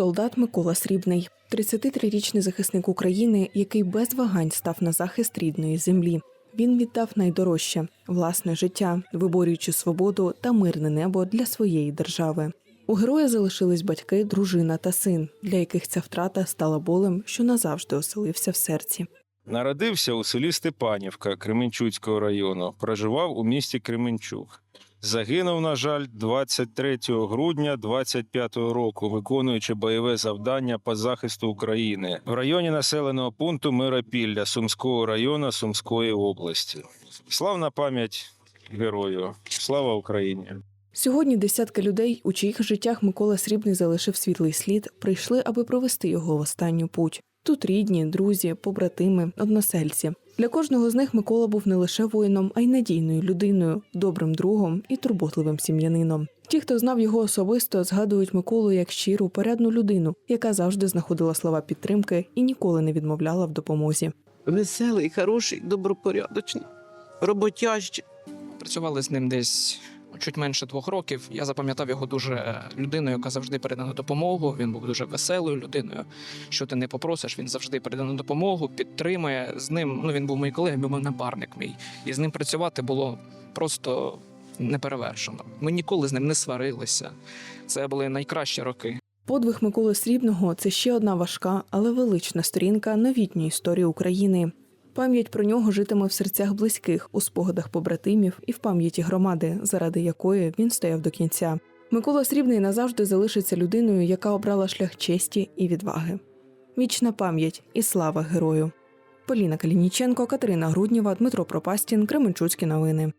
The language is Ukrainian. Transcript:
солдат Микола Срібний, 33-річний захисник України, який без вагань став на захист рідної землі. Він віддав найдорожче власне життя, виборюючи свободу та мирне небо для своєї держави. У героя залишились батьки, дружина та син, для яких ця втрата стала болем, що назавжди оселився в серці. Народився у селі Степанівка Кременчуцького району, проживав у місті Кременчук. Загинув, на жаль, 23 грудня 25 року, виконуючи бойове завдання по захисту України в районі населеного пункту Миропілля Сумського району Сумської області. Славна пам'ять герою! Слава Україні! Сьогодні десятки людей, у чиїх життях Микола Срібний залишив світлий слід, прийшли, аби провести його в останню путь. Тут рідні, друзі, побратими, односельці. Для кожного з них Микола був не лише воїном, а й надійною людиною, добрим другом і турботливим сім'янином. Ті, хто знав його особисто, згадують Миколу як щиру, порядну людину, яка завжди знаходила слова підтримки і ніколи не відмовляла в допомозі. Веселий, хороший, добропорядочний, роботящий. Працювали з ним десь чуть менше двох років. Я запам'ятав його дуже е, людиною, яка завжди прийде на допомогу. Він був дуже веселою людиною. Що ти не попросиш, він завжди прийде на допомогу, підтримує. З ним ну він був мій колега, він був напарник мій. І з ним працювати було просто неперевершено. Ми ніколи з ним не сварилися. Це були найкращі роки. Подвиг Миколи Срібного це ще одна важка, але велична сторінка новітньої історії України. Пам'ять про нього житиме в серцях близьких, у спогадах побратимів і в пам'яті громади, заради якої він стояв до кінця. Микола Срібний назавжди залишиться людиною, яка обрала шлях честі і відваги. Вічна пам'ять і слава герою. Поліна Калініченко, Катерина Груднєва, Дмитро Пропастін, Кременчуцькі новини.